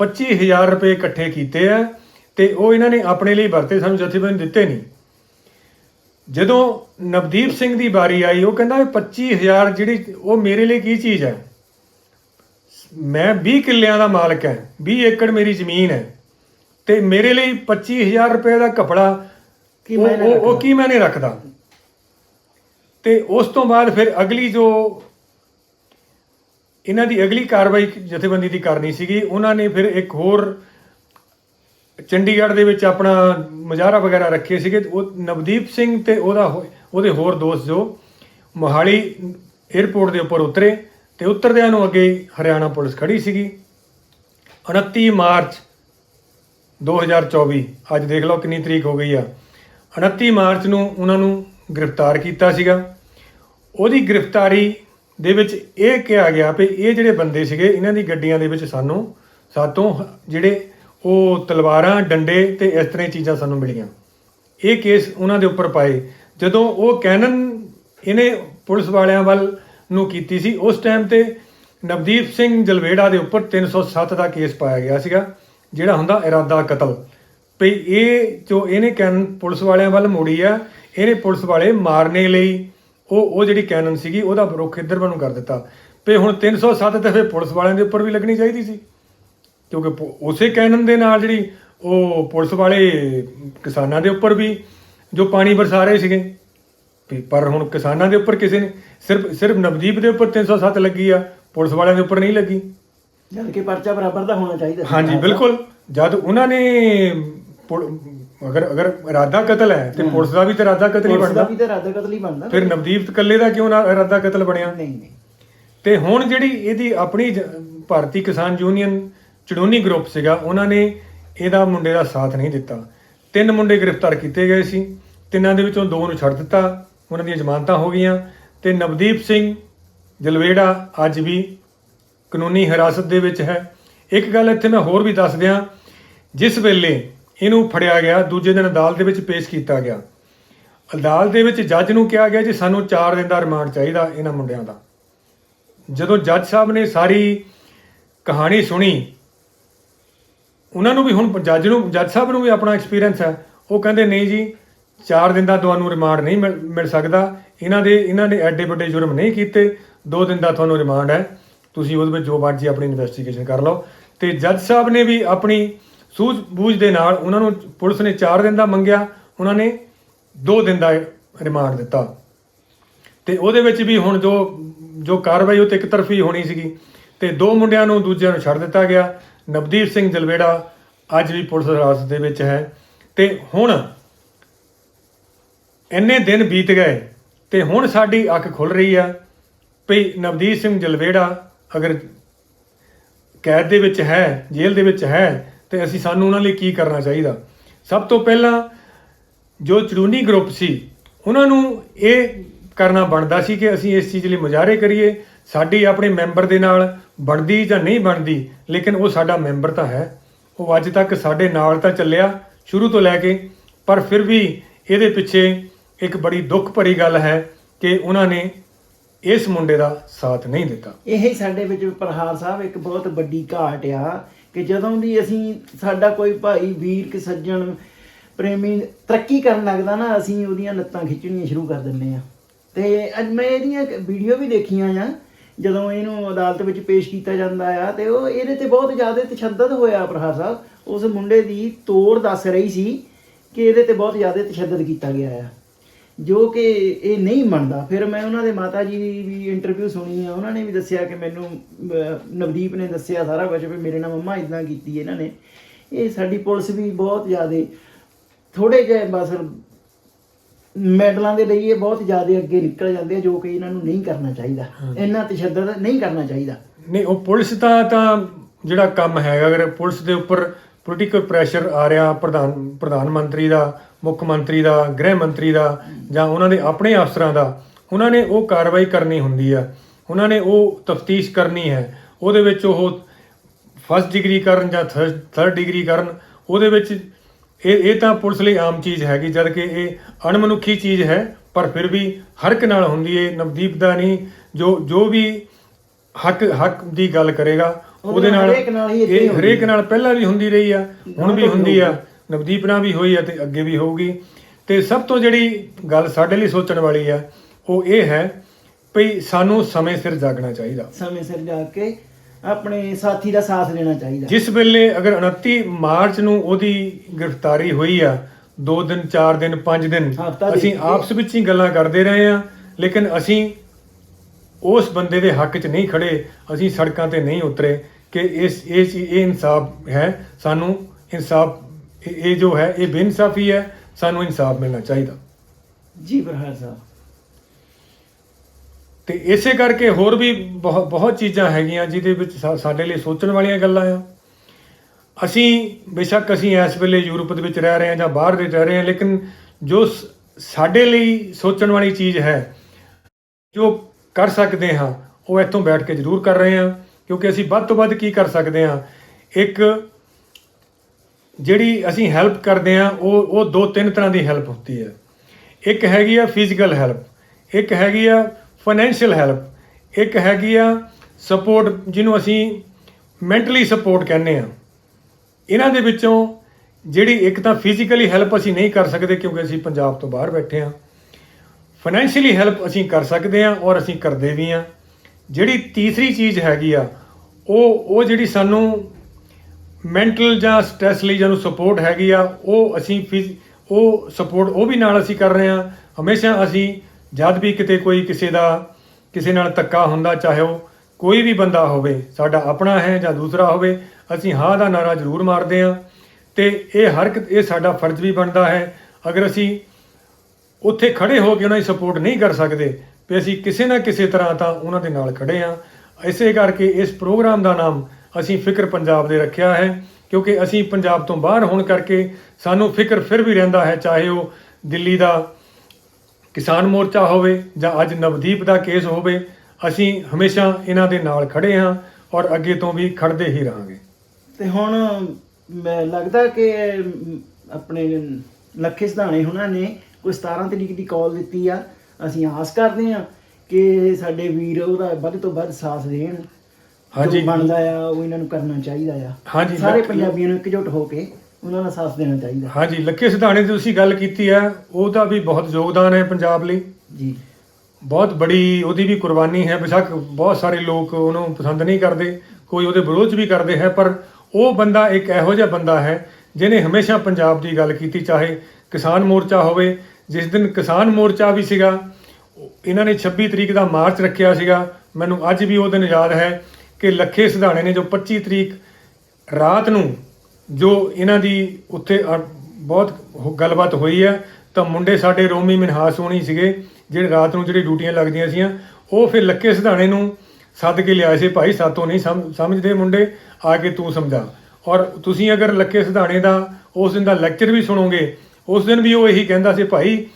25000 ਰੁਪਏ ਇਕੱਠੇ ਕੀਤੇ ਆ ਤੇ ਉਹ ਇਹਨਾਂ ਨੇ ਆਪਣੇ ਲਈ ਵਰਤੇ ਸਾਨੂੰ ਜਥੇਬੰਦੀ ਦਿੱਤੇ ਨਹੀਂ। ਜਦੋਂ ਨਵਦੀਪ ਸਿੰਘ ਦੀ ਵਾਰੀ ਆਈ ਉਹ ਕਹਿੰਦਾ ਵੀ 25000 ਜਿਹੜੀ ਉਹ ਮੇਰੇ ਲਈ ਕੀ ਚੀਜ਼ ਹੈ? ਮੈਂ 20 ਕਿੱਲਿਆਂ ਦਾ ਮਾਲਕ ਹਾਂ 20 ਏਕੜ ਮੇਰੀ ਜ਼ਮੀਨ ਹੈ ਤੇ ਮੇਰੇ ਲਈ 25000 ਰੁਪਏ ਦਾ ਕਪੜਾ ਕੀ ਉਹ ਉਹ-? ਕੀ ਮੈਨੇ ਰੱਖਦਾ? ਤੇ ਉਸ ਤੋਂ ਬਾਅਦ ਫਿਰ ਅਗਲੀ ਜੋ ਇਹਨਾਂ ਦੀ ਅਗਲੀ ਕਾਰਵਾਈ ਜਥੇਬੰਦੀ ਦੀ ਕਰਨੀ ਸੀਗੀ। ਉਹਨਾਂ ਨੇ ਫਿਰ ਇੱਕ ਹੋਰ ਚੰਡੀਗੜ੍ਹ ਦੇ ਵਿੱਚ ਆਪਣਾ ਮੁਜ਼ਾਹਰਾ ਵਗੈਰਾ ਰੱਖੇ ਸੀਗੇ। ਉਹ ਨਵਦੀਪ ਸਿੰਘ ਤੇ ਉਹਦਾ ਹੋ- ਉਹਦੇ ਹੋਰ ਦੋਸਤ ਜੋ ਮੋਹਾਲੀ 에ਅਰਪੋਰਟ ਦੇ ਉੱਪਰ ਉਤਰੇ ਤੇ ਉਤਰਦਿਆਂ ਨੂੰ ਅੱਗੇ ਹਰਿਆਣਾ ਪੁਲਿਸ ਖੜੀ ਸੀਗੀ। 29 ਮਾਰਚ 2024 ਅੱਜ ਦੇਖ ਲਓ ਕਿੰਨੀ ਤਰੀਕ ਹੋ ਗਈ ਆ। 29 ਮਾਰਚ ਨੂੰ ਉਹਨਾਂ ਨੂੰ ਗ੍ਰਿਫਤਾਰ ਕੀਤਾ ਸੀਗਾ। ਉਹਦੀ ਗ੍ਰਿਫਤਾਰੀ ਦੇ ਵਿੱਚ ਇਹ ਕਿਹਾ ਗਿਆ ਵੀ ਇਹ ਜਿਹੜੇ ਬੰਦੇ ਸੀਗੇ, ਇਹਨਾਂ ਦੀ ਗੱਡੀਆਂ ਦੇ ਵਿੱਚ ਸਾਨੂੰ ਸਾਤੋਂ ਜਿਹੜੇ ਉਹ ਤਲਵਾਰਾਂ, ਡੰਡੇ ਤੇ ਇਸ ਤਰ੍ਹਾਂ ਦੀ ਚੀਜ਼ਾਂ ਸਾਨੂੰ ਮਿਲੀਆਂ। ਇਹ ਕੇਸ ਉਹਨਾਂ ਦੇ ਉੱਪਰ ਪਾਏ। ਜਦੋਂ ਉਹ ਕੈਨਨ ਇਹਨੇ ਪੁਲਿਸ ਵਾਲਿਆਂ ਵੱਲ ਨੂੰ ਕੀਤੀ ਸੀ, ਉਸ ਟਾਈਮ ਤੇ ਨਵਦੀਪ ਸਿੰਘ ਜਲਵੇੜਾ ਦੇ ਉੱਪਰ 307 ਦਾ ਕੇਸ ਪਾਇਆ ਗਿਆ ਸੀਗਾ, ਜਿਹੜਾ ਹੁੰਦਾ ਇਰਾਦਾ ਕਤਲ। ਵੀ ਇਹ ਜੋ ਇਹਨੇ ਕੈਨਨ ਪੁਲਿਸ ਵਾਲਿਆਂ ਵੱਲ ਮੋੜੀ ਆ, ਇਹਨੇ ਪੁਲਿਸ ਵਾਲੇ ਮਾਰਨੇ ਲਈ ਉਹ ਉਹ ਜਿਹੜੀ ਕੈਨਨ ਸੀਗੀ ਉਹਦਾ ਰੁੱਖ ਇੱਧਰ ਵੱਲ ਨੂੰ ਕਰ ਦਿੱਤਾ। ਵੀ ਹੁਣ 307 ਤੇ ਫਿਰ ਪੁਲਿਸ ਵਾਲਿਆਂ ਦੇ ਉੱਪਰ ਵੀ ਲੱਗਣੀ ਚਾਹੀਦੀ ਸੀ। ਕਿਉਂਕਿ ਉਸੇ ਕੈਨਨ ਦੇ ਨਾਲ ਜਿਹੜੀ ਉਹ ਪੁਲਿਸ ਵਾਲੇ ਕਿਸਾਨਾਂ ਦੇ ਉੱਪਰ ਵੀ ਜੋ ਪਾਣੀ ਬਰਸਾ ਰਹੇ ਸੀਗੇ। ਪਰ ਹੁਣ ਕਿਸਾਨਾਂ ਦੇ ਉੱਪਰ ਕਿਸੇ ਨੇ ਸਿਰਫ ਸਿਰਫ ਨਵਦੀਪ ਦੇ ਉੱਪਰ 307 ਲੱਗੀ ਆ ਪੁਲਿਸ ਵਾਲਿਆਂ ਦੇ ਉੱਪਰ ਨਹੀਂ ਲੱਗੀ। ਜਦ ਕਿ ਪਰਚਾ ਬਰਾਬਰ ਦਾ ਹੋਣਾ ਚਾਹੀਦਾ। ਹਾਂਜੀ ਬਿਲਕੁਲ। ਜਦ ਉਹਨਾਂ ਨੇ ਅਗਰ ਅਗਰ ਇਰਾਦਾ ਕਤਲ ਹੈ ਤੇ ਪੁਲਿਸ ਦਾ ਵੀ ਤਾਂ ਇਰਾਦਾ ਕਤਲ ਹੀ ਪੁਲਿਸ ਦਾ ਬਣਦਾ। ਵੀ ਤਾਂ ਇਰਾਦਾ ਕਤਲ ਹੀ ਬਣਦਾ। ਫਿਰ ਨਵਦੀਪ ਇਕੱਲੇ ਦਾ ਕਿਉਂ ਨਾ ਇਰਾਦਾ ਕਤਲ ਬਣਿਆ? ਨਹੀਂ ਨਹੀਂ। ਤੇ ਹੁਣ ਜਿਹੜੀ ਇਹਦੀ ਆਪਣੀ ਜ- ਭਾਰਤੀ ਕਿਸਾਨ ਯੂਨੀਅਨ ਚੜੂਨੀ ਗਰੁੱਪ ਸੀਗਾ ਉਹਨਾਂ ਨੇ ਇਹਦਾ ਮੁੰਡੇ ਦਾ ਸਾਥ ਨਹੀਂ ਦਿੱਤਾ। ਤਿੰਨ ਮੁੰਡੇ ਗ੍ਰਿਫਤਾਰ ਕੀਤੇ ਗਏ ਸੀ। ਤਿੰਨਾਂ ਦੇ ਵਿੱਚੋਂ ਦੋ ਨੂੰ ਛੱਡ ਦਿੱਤਾ। ਉਹਨਾਂ ਦੀਆਂ ਜ਼ਮਾਨਤਾਂ ਹੋ ਗਈਆਂ। ਤੇ ਨਵਦੀਪ ਸਿੰਘ ਜਲਵੇੜਾ ਅੱਜ ਵੀ ਕਾਨੂੰਨੀ ਹਿਰਾਸਤ ਦੇ ਵਿੱਚ ਹੈ। ਇੱਕ ਗੱਲ ਇੱਥੇ ਮੈਂ ਹੋਰ ਵੀ ਦੱਸ ਦਿਆਂ। ਜਿਸ ਵੇਲੇ ਇਹਨੂੰ ਫੜਿਆ ਗਿਆ, ਦੂਜੇ ਦਿਨ ਅਦਾਲਤ ਦੇ ਵਿੱਚ ਪੇਸ਼ ਕੀਤਾ ਗਿਆ। ਅਦਾਲਤ ਦੇ ਵਿੱਚ ਜੱਜ ਨੂੰ ਕਿਹਾ ਗਿਆ ਜੀ ਸਾਨੂੰ 4 ਦਿਨ ਦਾ ਰਿਮਾਂਡ ਚਾਹੀਦਾ ਇਹਨਾਂ ਮੁੰਡਿਆਂ ਦਾ। ਜਦੋਂ ਜੱਜ ਸਾਹਿਬ ਨੇ ਸਾਰੀ ਕਹਾਣੀ ਸੁਣੀ, ਉਹਨਾਂ ਨੂੰ ਵੀ ਹੁਣ ਜੱਜ ਨੂੰ, ਜੱਜ ਸਾਹਿਬ ਨੂੰ ਵੀ ਆਪਣਾ ਐਕਸਪੀਰੀਅੰਸ ਹੈ। ਉਹ ਕਹਿੰਦੇ, ਨਹੀਂ ਜੀ 4 ਦਿਨ ਦਾ ਤੁਹਾਨੂੰ ਰਿਮਾਂਡ ਨਹੀਂ ਮਿਲ ਮਿਲ ਸਕਦਾ। ਇਹਨਾਂ ਦੇ, ਇਹਨਾਂ ਨੇ ਐਡੇ ਵੱਡੇ ਜੁਰਮ ਨਹੀਂ ਕੀਤੇ। 2 ਦਿਨ ਦਾ ਤੁਹਾਨੂੰ ਰਿਮਾਂਡ ਹੈ। ਤੁਸੀਂ ਉਹਦੇ ਵਿੱਚ ਜੋ ਮਰਜ਼ੀ ਆਪਣੀ ਇਨਵੈਸਟੀਗੇਸ਼ਨ ਕਰ ਲਓ। ਤੇ ਜੱਜ ਸਾਹਿਬ ਨੇ ਵੀ ਆਪਣੀ ਸੂਝ-ਬੂਝ ਦੇ ਨਾਲ ਉਹਨਾਂ ਨੂੰ ਪੁਲਿਸ ਨੇ 4 ਦਿਨ ਦਾ ਮੰਗਿਆ, ਉਹਨਾਂ ਨੇ 2 ਦਿਨ ਦਾ ਰਿਮਾਂਡ ਦਿੱਤਾ। ਤੇ ਉਹਦੇ ਵਿੱਚ ਵੀ ਹੁਣ ਜੋ ਜੋ ਕਾਰਵਾਈ ਉਹ ਤੇ ਇੱਕ ਤਰਫੀ ਹੋਣੀ ਸੀਗੀ। ਤੇ ਦੋ ਮੁੰਡਿਆਂ ਨੂੰ ਦੂਜਿਆਂ ਨੂੰ ਛੱਡ ਦਿੱਤਾ ਗਿਆ। ਨਵਦੀਪ ਸਿੰਘ ਜਲਵੇੜਾ ਅੱਜ ਵੀ ਪੁਲਿਸ ਹਿਰਾਸਤ ਦੇ ਵਿੱਚ ਹੈ। ਤੇ ਹੁਣ ਇੰਨੇ ਦਿਨ ਬੀਤ ਗਏ ਤੇ ਹੁਣ ਸਾਡੀ ਅੱਖ ਖੁੱਲ ਰਹੀ ਆ ਵੀ ਨਵਦੀਪ ਸਿੰਘ ਜਲਵੇੜਾ ਅਗਰ ਕੈਦ ਦੇ ਵਿੱਚ ਹੈ, ਜੇਲ੍ਹ ਦੇ ਵਿੱਚ ਹੈ ਤੇ ਅਸੀਂ ਸਾਨੂੰ ਉਹਨਾਂ ਲਈ ਕੀ ਕਰਨਾ ਚਾਹੀਦਾ? ਸਭ ਤੋਂ ਪਹਿਲਾਂ ਜੋ ਚੜੂਨੀ ਗਰੁੱਪ ਸੀ, ਉਹਨਾਂ ਨੂੰ ਇਹ ਕਰਨਾ ਬਣਦਾ ਸੀ ਕਿ ਅਸੀਂ ਇਸ ਚੀਜ਼ ਲਈ ਮੁਜ਼ਾਹਰੇ ਕਰੀਏ, ਸਾਡੀ ਆਪਣੇ ਮੈਂਬਰ ਦੇ ਨਾਲ ਬਣਦੀ ਜਾਂ ਨਹੀਂ ਬਣਦੀ, ਲੇਕਿਨ ਉਹ ਸਾਡਾ ਮੈਂਬਰ ਤਾਂ ਹੈ। ਉਹ ਅੱਜ ਤੱਕ ਸਾਡੇ ਨਾਲ ਤਾਂ ਚੱਲਿਆ ਸ਼ੁਰੂ ਤੋਂ ਲੈ ਕੇ, ਪਰ ਫਿਰ ਵੀ ਇਹਦੇ ਪਿੱਛੇ ਇੱਕ ਬੜੀ ਦੁੱਖ ਭਰੀ ਗੱਲ ਹੈ ਕਿ ਉਹਨਾਂ ਨੇ ਇਸ ਮੁੰਡੇ ਦਾ ਸਾਥ ਨਹੀਂ ਦਿੱਤਾ। ਇਹ ਸਾਡੇ ਵਿੱਚ ਪ੍ਰਹਾਰ ਸਾਹਿਬ ਇੱਕ ਬਹੁਤ ਵੱਡੀ ਘਾਟ ਆ। ਕਿ ਜਦੋਂ ਦੀ ਅਸੀਂ ਸਾਡਾ ਕੋਈ ਭਾਈ, ਵੀਰ ਕਿ ਸੱਜਣ, ਪ੍ਰੇਮੀ ਤਰੱਕੀ ਕਰਨ ਲੱਗਦਾ ਨਾ, ਅਸੀਂ ਉਹਦੀਆਂ ਲੱਤਾਂ ਖਿੱਚਣੀਆਂ ਸ਼ੁਰੂ ਕਰ ਦਿੰਦੇ ਆ ਤੇ ਅੱਜ ਮੈਂ ਇਹਦੀਆਂ ਵੀਡੀਓ ਵੀ ਦੇਖੀਆਂ ਆ, ਜਦੋਂ ਇਹਨੂੰ ਅਦਾਲਤ ਵਿੱਚ ਪੇਸ਼ ਕੀਤਾ ਜਾਂਦਾ ਆ, ਤੇ ਉਹ ਇਹਦੇ ਤੇ ਬਹੁਤ ਜ਼ਿਆਦਾ ਤਸ਼ੱਦਦ ਹੋਇਆ ਪ੍ਰਹਾਰ ਸਾਹਿਬ। ਉਸ ਮੁੰਡੇ ਦੀ ਤੋੜ ਦੱਸ ਰਹੀ ਸੀ ਕਿ ਇਹਦੇ ਤੇ ਬਹੁਤ ਜ਼ਿਆਦਾ ਤਸ਼ੱਦਦ ਕੀਤਾ ਗਿਆ ਆ। ਜੋ ਕਿ ਇਹ ਨਹੀਂ ਮੰਨਦਾ। ਫਿਰ ਮੈਂ ਉਹਨਾਂ ਦੇ ਮਾਤਾ ਜੀ ਦੀ ਵੀ ਇੰਟਰਵਿਊ ਸੁਣੀ ਆ। ਉਹਨਾਂ ਨੇ ਵੀ ਦੱਸਿਆ ਕਿ ਮੈਨੂੰ ਨਵਦੀਪ ਨੇ ਦੱਸਿਆ ਸਾਰਾ ਕੁਝ ਵੀ ਮੇਰੇ ਨਾਲ ਮੰਮਾ ਇਦਾਂ ਕੀਤੀ ਇਹਨਾਂ ਨੇ। ਇਹ ਸਾਡੀ ਪੁਲਿਸ ਵੀ ਬਹੁਤ ਜ਼ਿਆਦੇ ਥੋੜੇ ਜਿਹੇ ਬਸ ਮੈਡਲਾਂ ਦੇ ਲਈ ਇਹ ਬਹੁਤ ਜ਼ਿਆਦੇ ਅੱਗੇ ਨਿਕਲ ਜਾਂਦੇ ਆ ਜੋ ਕਿ ਇਹਨਾਂ ਨੂੰ ਨਹੀਂ ਕਰਨਾ ਚਾਹੀਦਾ। ਇੰਨਾ ਤਸ਼ੱਦਦ ਨਹੀਂ ਕਰਨਾ ਚਾਹੀਦਾ। ਨਹੀਂ ਉਹ ਪੁਲਿਸ ਦਾ ਤਾਂ ਜਿਹੜਾ ਕੰਮ ਹੈਗਾ ਅਗਰ ਪੁਲਿਸ ਦੇ ਉੱਪਰ ਪੋਲੀਟੀਕਲ ਪ੍ਰੈਸ਼ਰ ਆ ਰਿਹਾ, ਪ੍ਰਧਾਨ ਪ੍ਰਧਾਨ ਮੰਤਰੀ ਦਾ, ਮੁੱਖ ਮੰਤਰੀ ਦਾ, ਗ੍ਰਹਿ ਮੰਤਰੀ ਦਾ, ਜਾਂ ਉਹਨਾਂ ਦੇ ਆਪਣੇ ਅਫਸਰਾਂ ਦਾ, ਉਹਨਾਂ ਨੇ ਉਹ ਕਾਰਵਾਈ ਕਰਨੀ ਹੁੰਦੀ ਆ। ਉਹਨਾਂ ਨੇ ਉਹ ਤਫਤੀਸ਼ ਕਰਨੀ ਹੈ। ਉਹਦੇ ਵਿੱਚ ਉਹ ਫਸਟ ਡਿਗਰੀ ਕਰਨ ਜਾਂ ਥਰਡ ਡਿਗਰੀ ਕਰਨ, ਉਹਦੇ ਵਿੱਚ ਇਹ ਇਹ ਤਾਂ ਪੁਲਿਸ ਲਈ ਆਮ ਚੀਜ਼ ਹੈਗੀ, ਜਦ ਕਿ ਇਹ ਅਣਮਨੁੱਖੀ ਚੀਜ਼ ਹੈ, ਪਰ ਫਿਰ ਵੀ ਹਰ ਇੱਕ ਨਾਲ ਹੁੰਦੀ ਹੈ ਨਵਦੀਪ ਦਾ ਨਹੀਂ, ਜੋ ਜੋ ਵੀ ਹੱਕ ਹੱਕ ਦੀ ਗੱਲ ਕਰੇਗਾ ਉਹਦੇ ਨਾਲ ਹਰੇਕ ਨਾਲ ਹੀ ਏਦਾਂ ਹੀ ਇਹ ਹਰੇਕ ਨਾਲ ਪਹਿਲਾਂ ਵੀ ਹੁੰਦੀ ਰਹੀ ਆ ਹੁਣ ਵੀ ਹੁੰਦੀ ਆ। ਨਵਦੀਪ ਨਾਲ ਵੀ ਹੋਈ ਆ ਤੇ ਅੱਗੇ ਵੀ ਹੋਊਗੀ। ਤੇ ਸਭ ਤੋਂ ਜਿਹੜੀ ਗੱਲ ਸਾਡੇ ਲਈ ਸੋਚਣ ਵਾਲੀ ਆ ਉਹ ਇਹ ਹੈ ਵੀ ਸਾਨੂੰ ਸਮੇਂ ਸਿਰ ਜਾਗਣਾ ਚਾਹੀਦਾ। ਸਮੇਂ ਸਿਰ ਜਾ ਕੇ ਆਪਣੇ ਸਾਥੀ ਦਾ ਸਾਥ ਦੇਣਾ ਚਾਹੀਦਾ। ਜਿਸ ਵੇਲੇ ਅਗਰ 29 ਮਾਰਚ ਨੂੰ ਉਹਦੀ ਗ੍ਰਿਫਤਾਰੀ ਹੋਈ ਆ 2 ਦਿਨ 4 ਦਿਨ 5 ਦਿਨ ਅਸੀਂ। ਆਪਸ ਵਿੱਚ ਹੀ ਗੱਲਾਂ ਕਰਦੇ ਰਹੇ ਆ ਲੇਕਿਨ ਅਸੀਂ ਉਸ ਬੰਦੇ ਦੇ ਹੱਕ 'ਚ ਨਹੀਂ ਖੜੇ ਅਸੀਂ ਸੜਕਾਂ ਤੇ ਨਹੀਂ ਉਤਰੇ ਕਿ ਇਸ ਇਹ ਇਹ ਇਨਸਾਫ ਹੈ ਸਾਨੂੰ ਇਨਸਾਫ ਇਹ ਜੋ ਹੈ ਇਹ ਬੇਇਨਸਾਫੀ ਹੈ ਸਾਨੂੰ ਇਨਸਾਫ ਮਿਲਣਾ ਚਾਹੀਦਾ। ਜੀ ਪ੍ਰਹਾਰ ਸਾਹਿਬ। ਤੇ ਇਸੇ ਕਰਕੇ ਹੋਰ ਵੀ ਬਹੁਤ ਬਹੁਤ ਚੀਜ਼ਾਂ ਹੈਗੀਆਂ ਜਿਹਦੇ ਵਿੱਚ ਸਾਡੇ ਲਈ ਸੋਚਣ ਵਾਲੀਆਂ ਗੱਲਾਂ ਆ। ਅਸੀਂ ਬੇਸ਼ੱਕ ਅਸੀਂ ਇਸ ਵੇਲੇ ਯੂਰਪ ਦੇ ਵਿੱਚ ਰਹਿ ਰਹੇ ਹਾਂ ਜਾਂ ਬਾਹਰ ਦੇ ਰਹਿ ਰਹੇ ਹਾਂ ਲੇਕਿਨ ਜੋ ਸਾਡੇ ਲਈ ਸੋਚਣ ਵਾਲੀ ਚੀਜ਼ ਹੈ ਜੋ ਕਰ ਸਕਦੇ ਹਾਂ, ਉਹ ਇੱਥੋਂ ਬੈਠ ਕੇ ਜ਼ਰੂਰ ਕਰ ਰਹੇ ਹਾਂ, ਕਿਉਂਕਿ ਅਸੀਂ ਵੱਧ ਤੋਂ ਵੱਧ ਕੀ ਕਰ ਸਕਦੇ ਹਾਂ? ਇੱਕ ਜਿਹੜੀ ਅਸੀਂ ਹੈਲਪ ਕਰਦੇ ਹਾਂ, ਉਹ ਉਹ ਦੋ ਤਿੰਨ ਤਰ੍ਹਾਂ ਦੀ ਹੈਲਪ ਹੁੰਦੀ ਹੈ। ਇੱਕ ਹੈਗੀ ਆ ਫਿਜ਼ੀਕਲ ਹੈਲਪ ਇੱਕ ਹੈਗੀ ਆ ਫਾਈਨੈਂਸ਼ੀਅਲ ਹੈਲਪ ਇੱਕ ਹੈਗੀ ਆ ਸਪੋਰਟ ਜਿਹਨੂੰ ਅਸੀਂ ਮੈਂਟਲੀ ਸਪੋਰਟ ਕਹਿੰਦੇ ਆ ਇਹਨਾਂ ਦੇ ਵਿੱਚੋਂ ਜਿਹੜੀ ਇੱਕ ਤਾਂ ਫਿਜ਼ੀਕਲੀ ਹੈਲਪ ਅਸੀਂ ਨਹੀਂ ਕਰ ਸਕਦੇ, ਕਿਉਂਕਿ ਅਸੀਂ ਪੰਜਾਬ ਤੋਂ ਬਾਹਰ ਬੈਠੇ ਆ ਫਾਈਨੈਂਸ਼ੀਅਲੀ ਹੈਲਪ ਅਸੀਂ ਕਰ ਸਕਦੇ ਹਾਂ ਔਰ ਅਸੀਂ ਕਰਦੇ ਵੀ ਹਾਂ। ਜਿਹੜੀ ਤੀਸਰੀ ਚੀਜ਼ ਹੈਗੀ ਆ, ਉਹ ਉਹ ਜਿਹੜੀ ਸਾਨੂੰ ਮੈਂਟਲ ਜਾਂ ਸਟ੍ਰੈਸ ਲਈ ਜਿਹਨੂੰ ਸਪੋਰਟ ਹੈਗੀ ਆ, ਉਹ ਅਸੀਂ ਫਿਜ਼- ਉਹ ਸਪੋਰਟ ਉਹ ਵੀ ਨਾਲ ਅਸੀਂ ਕਰ ਰਹੇ ਆ ਹਮੇਸ਼ਾ ਅਸੀਂ ਜਦ ਵੀ ਕਿਤੇ ਕੋਈ ਕਿਸੇ ਦਾ, ਕਿਸੇ ਨਾਲ ਧੱਕਾ ਹੁੰਦਾ, ਚਾਹੇ ਉਹ ਕੋਈ ਵੀ ਬੰਦਾ ਹੋਵੇ, ਸਾਡਾ ਆਪਣਾ ਹੈ ਜਾਂ ਦੂਸਰਾ ਹੋਵੇ, ਅਸੀਂ ਹਾਂ ਦਾ ਨਾਰਾ ਜ਼ਰੂਰ ਮਾਰਦੇ ਆ ਤੇ ਇਹ ਹਰ ਇਹ ਸਾਡਾ ਫਰਜ਼ ਵੀ ਬਣਦਾ ਹੈ। ਅਗਰ ਅਸੀਂ ਉੱਥੇ ਖੜੇ ਹੋ ਕੇ ਉਹਨਾਂ ਦੀ ਸਪੋਰਟ ਨਹੀਂ ਕਰ ਸਕਦੇ, ਤੇ ਅਸੀਂ ਕਿਸੇ ਨਾ ਕਿਸੇ ਤਰ੍ਹਾਂ ਤਾਂ ਉਹਨਾਂ ਦੇ ਨਾਲ ਖੜੇ ਆ ਇਸੇ ਕਰਕੇ ਇਸ ਪ੍ਰੋਗਰਾਮ ਦਾ ਨਾਮ ਅਸੀਂ ਫਿਕਰ ਪੰਜਾਬ ਦੇ ਰੱਖਿਆ ਹੈ, ਕਿਉਂਕਿ ਅਸੀਂ ਪੰਜਾਬ ਤੋਂ ਬਾਹਰ ਹੋਣ ਕਰਕੇ ਸਾਨੂੰ ਫਿਕਰ ਫਿਰ ਵੀ ਰਹਿੰਦਾ ਹੈ, ਚਾਹੇ ਉਹ ਦਿੱਲੀ ਦਾ ਕਿਸਾਨ ਮੋਰਚਾ ਹੋਵੇ ਜਾਂ ਅੱਜ ਨਵਦੀਪ ਦਾ ਕੇਸ ਹੋਵੇ, ਅਸੀਂ ਹਮੇਸ਼ਾ ਇਹਨਾਂ ਦੇ ਨਾਲ ਖੜੇ ਹਾਂ ਔਰ ਅੱਗੇ ਤੋਂ ਵੀ ਖੜਦੇ ਹੀ ਰਹਾਂਗੇ। ਤੇ ਹੁਣ ਮੈਂ ਲੱਗਦਾ ਕਿ ਆਪਣੇ ਲੱਖੇ ਸਿਧਾਣੇ ਹੁਣਾਂ ਨੇ ਕੋਈ 17 ਤਰੀਕ ਦੀ ਕਾਲ ਦਿੱਤੀ ਆ ਅਸੀਂ ਆਸ ਕਰਦੇ ਆ ਕਿ ਸਾਡੇ ਵੀਰ ਉਹਦਾ ਵੱਧ ਤੋਂ ਵੱਧ ਸਾਥ ਦੇਣ ਹਾਂਜੀ। ਬਣਦਾ ਆ ਉਹ ਇਹਨਾਂ ਨੂੰ ਕਰਨਾ ਚਾਹੀਦਾ ਆ। ਹਾਂਜੀ, ਸਾਰੇ ਪੰਜਾਬੀਆਂ ਨੂੰ ਇਕਜੁੱਟ ਹੋ ਕੇ ਉਹਨਾਂ ਦਾ ਸਾਥ ਦੇਣਾ ਚਾਹੀਦਾ। ਹਾਂਜੀ ਲੱਖੇ ਸਿਧਾਣੇ ਦੀ ਤੁਸੀਂ ਗੱਲ ਕੀਤੀ ਹੈ ਉਹਦਾ ਵੀ ਬਹੁਤ ਯੋਗਦਾਨ ਹੈ ਪੰਜਾਬ ਲਈ। ਜੀ। ਬਹੁਤ ਬੜੀ ਉਹਦੀ ਵੀ ਕੁਰਬਾਨੀ ਹੈ ਬੇਸ਼ੱਕ ਬਹੁਤ ਸਾਰੇ ਲੋਕ ਉਹਨੂੰ ਪਸੰਦ ਨਹੀਂ ਕਰਦੇ ਕੋਈ ਉਹਦੇ ਵਿਰੋਧ ਵੀ ਕਰਦੇ ਹੈ ਪਰ ਉਹ ਬੰਦਾ ਇੱਕ ਇਹੋ ਜਿਹਾ ਬੰਦਾ ਹੈ ਜਿਹਨੇ ਹਮੇਸ਼ਾ ਪੰਜਾਬ ਦੀ ਗੱਲ ਕੀਤੀ ਚਾਹੇ ਕਿਸਾਨ ਮੋਰਚਾ ਹੋਵੇ, ਜਿਸ ਦਿਨ ਕਿਸਾਨ ਮੋਰਚਾ ਵੀ ਸੀਗਾ, ਇਹਨਾਂ ਨੇ 26 ਤਰੀਕ ਦਾ ਮਾਰਚ ਰੱਖਿਆ ਸੀਗਾ। ਮੈਨੂੰ ਅੱਜ ਵੀ ਉਹ ਦਿਨ ਯਾਦ ਹੈ ਕਿ ਲੱਖੇ ਸਿਧਾਣੇ ਨੇ ਜੋ 25 ਤਰੀਕ ਰਾਤ ਨੂੰ ਜੋ ਇਹਨਾਂ ਦੀ ਉੱਥੇ ਅ- ਬਹੁਤ ਗੱਲਬਾਤ ਹੋਈ ਹੈ, ਤਾਂ ਮੁੰਡੇ ਸਾਡੇ ਰੋਮੀ ਮਿਨਹਾਸ ਹੋਣੀ ਸੀਗੇ, ਜਿਹੜੇ ਰਾਤ ਨੂੰ ਜਿਹੜੀ ਡਿਊਟੀਆਂ ਲੱਗਦੀਆਂ ਸੀਆਂ, ਉਹ ਫਿਰ ਲੱਕੇ ਸਿਧਾਣੇ ਨੂੰ ਸੱਦ ਕੇ ਲਿਆਏ ਸੀ, ਭਾਈ, ਸਾਤੋਂ ਨਹੀਂ ਸਮਝਦੇ ਮੁੰਡੇ, ਆ ਕੇ ਤੂੰ ਸਮਝਾ। ਔਰ ਤੁਸੀਂ ਅਗਰ ਲੱਕੇ ਸਿਧਾਣੇ ਦਾ ਉਸ ਦਿਨ ਦਾ ਲੈਕਚਰ ਵੀ ਸੁਣੋਗੇ ਉਸ ਦਿਨ ਵੀ ਉਹ ਇਹੀ ਕਹਿੰਦਾ ਸੀ, ਭਾਈ,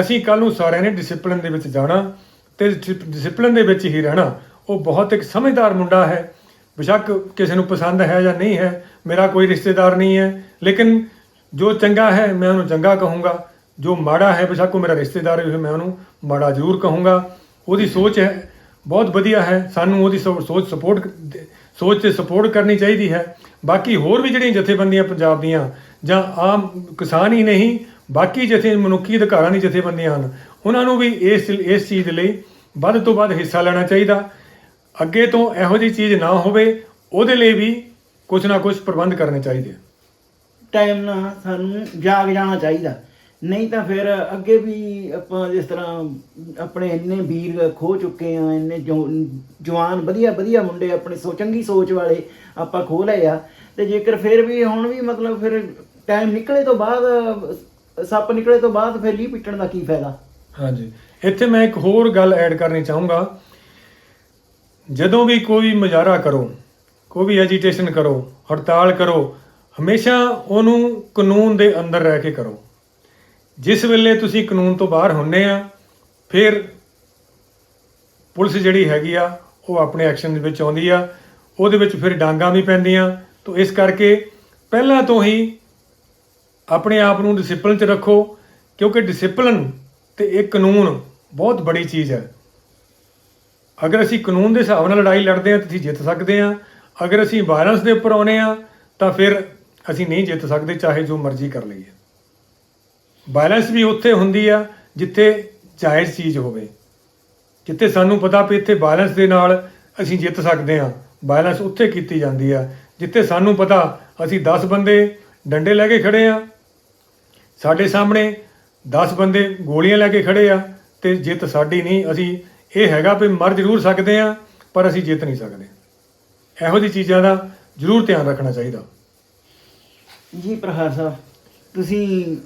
ਅਸੀਂ ਕੱਲ ਨੂੰ ਸਾਰਿਆਂ ਨੇ ਡਿਸਪਲਿਨ ਦੇ ਵਿੱਚ ਜਾਣਾ ਤੇ ਡਿਸਪਲਿਨ ਦੇ ਵਿੱਚ ਹੀ ਰਹਿਣਾ। ਉਹ ਬਹੁਤ ਇੱਕ ਸਮਝਦਾਰ ਮੁੰਡਾ ਹੈ। ਬੇਸ਼ੱਕ ਕਿਸੇ ਨੂੰ ਪਸੰਦ ਹੈ ਜਾਂ ਨਹੀਂ ਹੈ, ਮੇਰਾ ਕੋਈ ਰਿਸ਼ਤੇਦਾਰ ਨਹੀਂ ਹੈ। ਲੇਕਿਨ ਜੋ ਚੰਗਾ ਹੈ, ਮੈਂ ਉਹਨੂੰ ਚੰਗਾ ਕਹੂੰਗਾ। ਜੋ ਮਾੜਾ ਹੈ, ਬੇਸ਼ੱਕ ਉਹ ਮੇਰਾ ਰਿਸ਼ਤੇਦਾਰ ਹੈ ਮੈਂ ਉਹਨੂੰ ਮਾੜਾ ਜ਼ਰੂਰ ਕਹੂੰਗਾ। ਉਹਦੀ ਸੋਚ ਹੈ, ਬਹੁਤ ਵਧੀਆ ਹੈ। ਸਾਨੂੰ ਉਹਦੀ ਸੋਚ ਸਪੋਰਟ ਸੋਚ ਤੇ ਸਪੋਰਟ ਕਰਨੀ ਚਾਹੀਦੀ ਹੈ। ਬਾਕੀ ਹੋਰ ਵੀ ਜਿਹੜੀਆਂ ਜਥੇਬੰਦੀਆਂ ਪੰਜਾਬ ਦੀਆਂ ਜਾਂ ਆਮ ਕਿਸਾਨ ਹੀ ਨਹੀਂ, ਬਾਕੀ ਜਥੇ ਮਨੁੱਖੀ ਅਧਿਕਾਰਾਂ ਦੀ ਜਥੇਬੰਦੀਆਂ ਹਨ, ਉਹਨਾਂ ਨੂੰ ਵੀ ਇਸ ਇਸ ਚੀਜ਼ ਲਈ ਵੱਧ ਤੋਂ ਵੱਧ ਹਿੱਸਾ ਲੈਣਾ ਚਾਹੀਦਾ। ਅੱਗੇ ਤੋਂ ਇਹੋ ਜਿਹੀ ਚੀਜ਼ ਨਾ ਹੋਵੇ, ਉਹਦੇ ਲਈ ਵੀ ਕੁਝ ਨਾ ਕੁਝ ਪ੍ਰਬੰਧ ਕਰਨੇ ਚਾਹੀਦੇ ਟਾਈਮ ਨਾਲ ਸਾਨੂੰ ਜਾਗ ਜਾਣਾ ਚਾਹੀਦਾ। ਨਹੀਂ ਤਾਂ ਫਿਰ ਅੱਗੇ ਵੀ ਆਪਾਂ ਜਿਸ ਤਰ੍ਹਾਂ ਆਪਣੇ ਇੰਨੇ ਵੀਰ ਖੋ ਚੁੱਕੇ ਆ, ਇੰਨੇ ਜੋ- ਜਵਾਨ, ਵਧੀਆ ਵਧੀਆ ਮੁੰਡੇ ਆਪਣੇ ਸੋ, ਚੰਗੀ ਸੋਚ ਵਾਲੇ ਆਪਾਂ ਖੋ ਲਏ ਆ, ਤੇ ਜੇਕਰ ਫਿਰ ਵੀ ਹੁਣ ਵੀ ਮਤਲਬ ਫਿਰ ਟਾਈਮ ਨਿਕਲੇ ਤੋਂ ਬਾਅਦ, ਸੱਪ ਨਿਕਲੇ ਤੋਂ ਬਾਅਦ ਫਿਰ ਲੀ ਪਿੱਟਣ ਦਾ ਕੀ ਫਾਇਦਾ? ਹਾਂਜੀ। ਇੱਥੇ ਮੈਂ ਇੱਕ ਹੋਰ ਗੱਲ ਐਡ ਕਰਨੀ ਚਾਹੂੰਗਾ। ਜਦੋਂ ਵੀ ਕੋਈ ਮੁਜ਼ਾਹਰਾ ਕਰੋ, ਕੋਈ ਵੀ ਐਜੀਟੇਸ਼ਨ ਕਰੋ, ਹੜਤਾਲ ਕਰੋ, ਹਮੇਸ਼ਾ ਉਹਨੂੰ ਕਾਨੂੰਨ ਦੇ ਅੰਦਰ ਰਹਿ ਕੇ ਕਰੋ। ਜਿਸ ਵੇਲੇ ਤੁਸੀਂ ਕਾਨੂੰਨ ਤੋਂ ਬਾਹਰ ਹੁੰਨੇ ਆ, ਫਿਰ ਪੁਲਿਸ ਜਿਹੜੀ ਹੈਗੀ ਆ, ਉਹ ਆਪਣੇ ਐਕਸ਼ਨ ਦੇ ਵਿੱਚ ਆਉਂਦੀ ਆ। ਉਹਦੇ ਵਿੱਚ ਫਿਰ ਡਾਂਗਾ ਵੀ ਪੈਂਦੀਆਂ। ਤਾਂ ਇਸ ਕਰਕੇ ਪਹਿਲਾਂ ਤੋਂ ਹੀ ਆਪਣੇ ਆਪ ਨੂੰ ਡਿਸਪਲਿਨ 'ਚ ਰੱਖੋ, ਕਿਉਂਕਿ ਡਿਸਪਲਿਨ ਤੇ ਇਹ ਕਾਨੂੰਨ ਬਹੁਤ ਬੜੀ ਚੀਜ਼ ਹੈ। ਅਗਰ ਅਸੀਂ ਕਾਨੂੰਨ ਦੇ ਹਿਸਾਬ ਨਾਲ ਲੜਾਈ ਲੜਦੇ ਹਾਂ ਤਾਂ ਅਸੀਂ ਜਿੱਤ ਸਕਦੇ ਹਾਂ। ਅਗਰ ਅਸੀਂ ਵਾਇਲੈਂਸ ਦੇ ਉੱਪਰ ਆਉਨੇ ਆ ਤਾਂ ਫਿਰ ਅਸੀਂ ਨਹੀਂ ਜਿੱਤ ਸਕਦੇ, ਚਾਹੇ ਜੋ ਮਰਜ਼ੀ ਕਰ ਲਈਏ। ਵਾਇਲੈਂਸ ਵੀ ਉੱਥੇ ਹੁੰਦੀ ਆ ਜਿੱਥੇ ਜਾਇਜ਼ ਚੀਜ਼ ਹੋਵੇ। ਜਿੱਥੇ ਸਾਨੂੰ ਪਤਾ ਵੀ ਇੱਥੇ ਵਾਇਲੈਂਸ ਦੇ ਨਾਲ ਅਸੀਂ ਜਿੱਤ ਸਕਦੇ ਹਾਂ। ਵਾਇਲੈਂਸ ਉੱਥੇ ਕੀਤੀ ਜਾਂਦੀ ਆ, ਜਿੱਥੇ ਸਾਨੂੰ ਪਤਾ ਅਸੀਂ 10 ਬੰਦੇ ਡੰਡੇ ਲੈ ਕੇ ਖੜੇ ਆ ਸਾਡੇ ਸਾਹਮਣੇ 10 ਬੰਦੇ ਗੋਲੀਆਂ ਲੈ ਕੇ ਖੜੇ ਆ ਤੇ ਜਿੱਤ ਸਾਡੀ ਨਹੀਂ, ਅਸੀਂ ਇਹ ਹੈਗਾ ਵੀ ਮਰ ਜ਼ਰੂਰ ਸਕਦੇ ਆ, ਪਰ ਅਸੀਂ ਜਿੱਤ ਨਹੀਂ ਸਕਦੇ। ਇਹੋ ਜਿਹੀ ਚੀਜ਼ਾਂ ਦਾ ਜ਼ਰੂਰ ਧਿਆਨ ਰੱਖਣਾ ਚਾਹੀਦਾ। ਜੀ ਪ੍ਰਹਾਰ ਸਾਹਿਬ, ਤੁਸੀਂ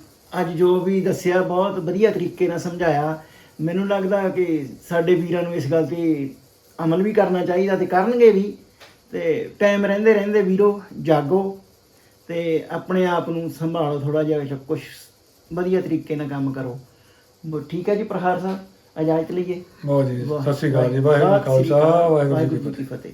ਅੱਜ ਜੋ ਵੀ ਦੱਸਿਆ, ਬਹੁਤ ਵਧੀਆ ਤਰੀਕੇ ਨਾਲ ਸਮਝਾਇਆ। ਮੈਨੂੰ ਲੱਗਦਾ ਕਿ ਸਾਡੇ ਵੀਰਾਂ ਨੂੰ ਇਸ ਗੱਲ ਤੇ ਅਮਲ ਵੀ ਕਰਨਾ ਚਾਹੀਦਾ ਤੇ ਕਰਨਗੇ ਵੀ। ਤੇ ਟਾਈਮ ਰਹਿੰਦੇ ਰਹਿੰਦੇ ਵੀਰੋ, ਜਾਗੋ ਤੇ ਆਪਣੇ ਆਪ ਨੂੰ ਸੰਭਾਲੋ ਥੋੜਾ ਜਿਹਾ ਕੁਝ ਵਧੀਆ ਤਰੀਕੇ ਨਾਲ ਕੰਮ ਕਰੋ। ਬ- ਠੀਕ ਹੈ ਜੀ ਪ੍ਰਹਾਰ ਸਾਹਿਬ ਇਜਾਜ਼ਤ ਲਈਏ। ਬਹੁਤ ਜੀ ਸਤਿ ਸ਼੍ਰੀ ਅਕਾਲ ਜੀ ਵਾਹਿਗੁਰੂ ਜੀ ਕਾ ਖਾਲਸਾ ਵਾਹਿਗੁਰੂ ਜੀ ਕੀ ਫਤਿਹ। ਫਤਿਹ।